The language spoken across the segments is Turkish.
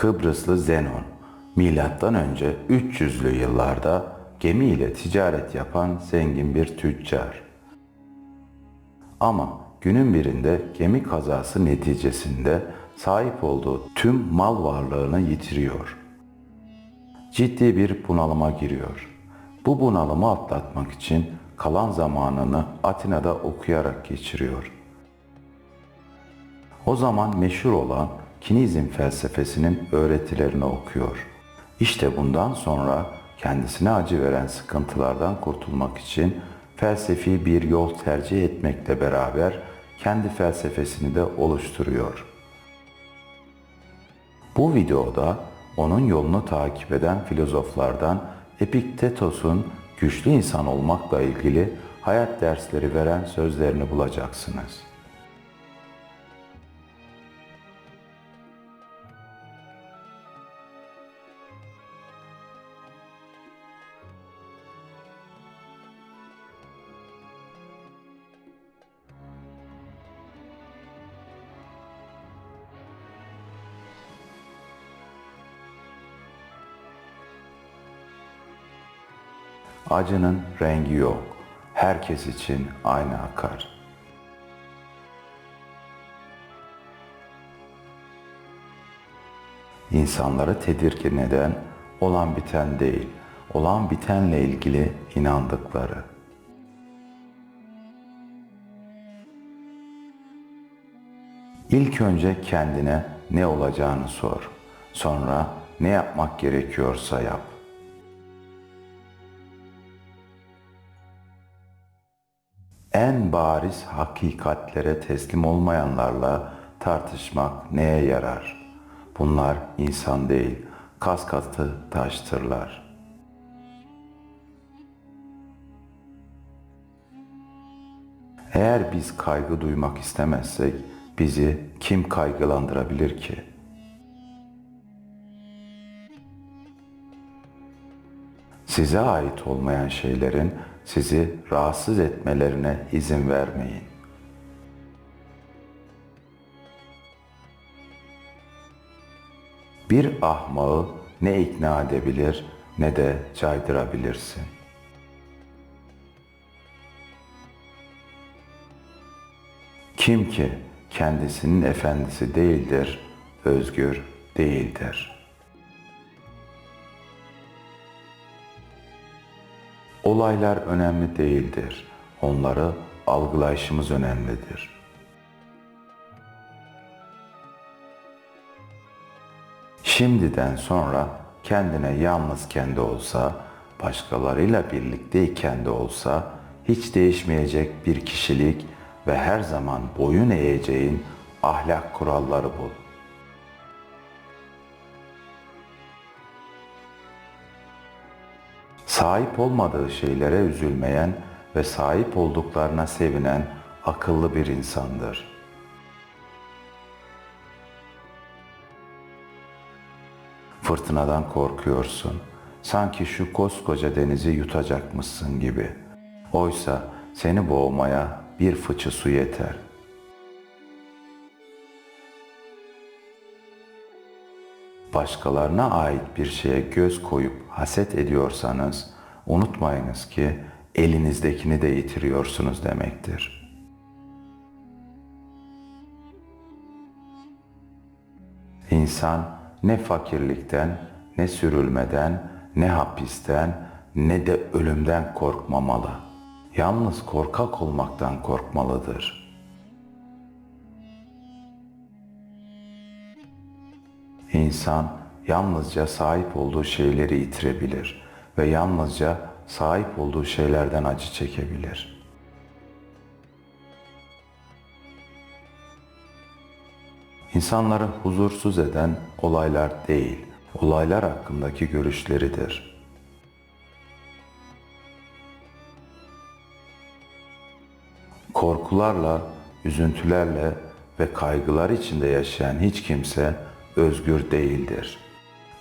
Kıbrıslı Zenon, milattan önce 300'lü yıllarda gemiyle ticaret yapan zengin bir tüccar. Ama günün birinde gemi kazası neticesinde sahip olduğu tüm mal varlığını yitiriyor. Ciddi bir bunalıma giriyor. Bu bunalımı atlatmak için kalan zamanını Atina'da okuyarak geçiriyor. O zaman meşhur olan Kinizm felsefesinin öğretilerini okuyor. İşte bundan sonra kendisine acı veren sıkıntılardan kurtulmak için felsefi bir yol tercih etmekle beraber kendi felsefesini de oluşturuyor. Bu videoda onun yolunu takip eden filozoflardan Epiktetos'un güçlü insan olmakla ilgili hayat dersleri veren sözlerini bulacaksınız. Acının rengi yok. Herkes için aynı akar. İnsanları tedirgin eden olan biten değil, olan bitenle ilgili inandıkları. İlk önce kendine ne olacağını sor. Sonra ne yapmak gerekiyorsa yap. En bariz hakikatlere teslim olmayanlarla tartışmak neye yarar? Bunlar insan değil, kas katı taştırlar. Eğer biz kaygı duymak istemezsek bizi kim kaygılandırabilir ki? Size ait olmayan şeylerin sizi rahatsız etmelerine izin vermeyin. Bir ahmağı ne ikna edebilir ne de caydırabilirsin. Kim ki kendisinin efendisi değildir, özgür değildir. Olaylar önemli değildir. Onları algılayışımız önemlidir. Şimdiden sonra kendine yalnız kendi olsa, başkalarıyla birlikteyken de olsa hiç değişmeyecek bir kişilik ve her zaman boyun eğeceğin ahlak kuralları bul. Sahip olmadığı şeylere üzülmeyen ve sahip olduklarına sevinen akıllı bir insandır. Fırtınadan korkuyorsun. Sanki şu koskoca denizi yutacakmışsın gibi. Oysa seni boğmaya bir fıçı su yeter. Başkalarına ait bir şeye göz koyup haset ediyorsanız unutmayınız ki elinizdekini de yitiriyorsunuz demektir. İnsan ne fakirlikten, ne sürülmeden, ne hapisten, ne de ölümden korkmamalı. Yalnız korkak olmaktan korkmalıdır. İnsan yalnızca sahip olduğu şeyleri yitirebilir ve yalnızca sahip olduğu şeylerden acı çekebilir. İnsanları huzursuz eden olaylar değil, olaylar hakkındaki görüşleridir. Korkularla, üzüntülerle ve kaygılar içinde yaşayan hiç kimse özgür değildir.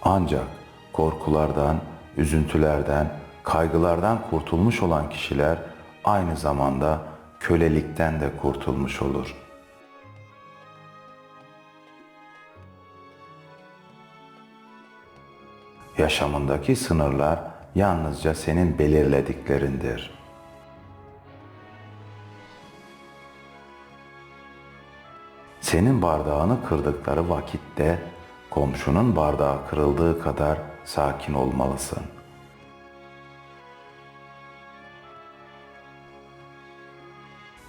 Ancak korkulardan, üzüntülerden, kaygılardan kurtulmuş olan kişiler aynı zamanda kölelikten de kurtulmuş olur. Yaşamındaki sınırlar yalnızca senin belirlediklerindir. Senin bardağını kırdıkları vakitte komşunun bardağı kırıldığı kadar sakin olmalısın.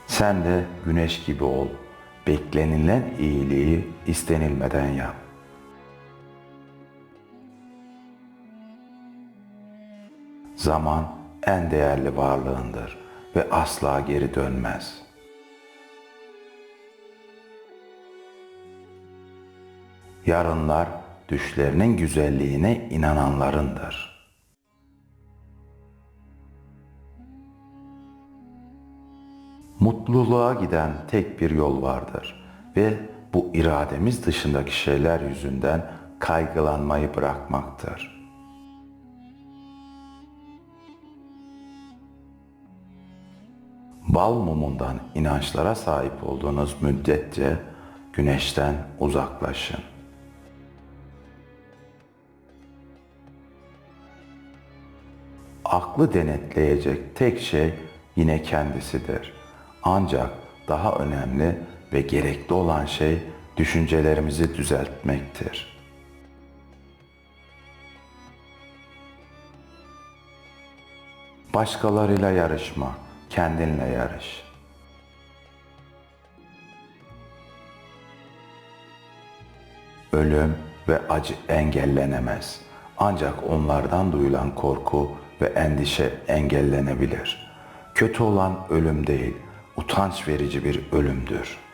Sen de güneş gibi ol. Beklenilen iyiliği istenilmeden yap. Zaman en değerli varlığındır ve asla geri dönmez. Yarınlar düşlerinin güzelliğine inananlarındır. Mutluluğa giden tek bir yol vardır ve bu irademiz dışındaki şeyler yüzünden kaygılanmayı bırakmaktır. Bal mumundan inançlara sahip olduğunuz müddetçe güneşten uzaklaşın. Aklı denetleyecek tek şey yine kendisidir. Ancak daha önemli ve gerekli olan şey düşüncelerimizi düzeltmektir. Başkalarıyla yarışma, kendinle yarış. Ölüm ve acı engellenemez. Ancak onlardan duyulan korku ve endişe engellenebilir. Kötü olan ölüm değil, utanç verici bir ölümdür.''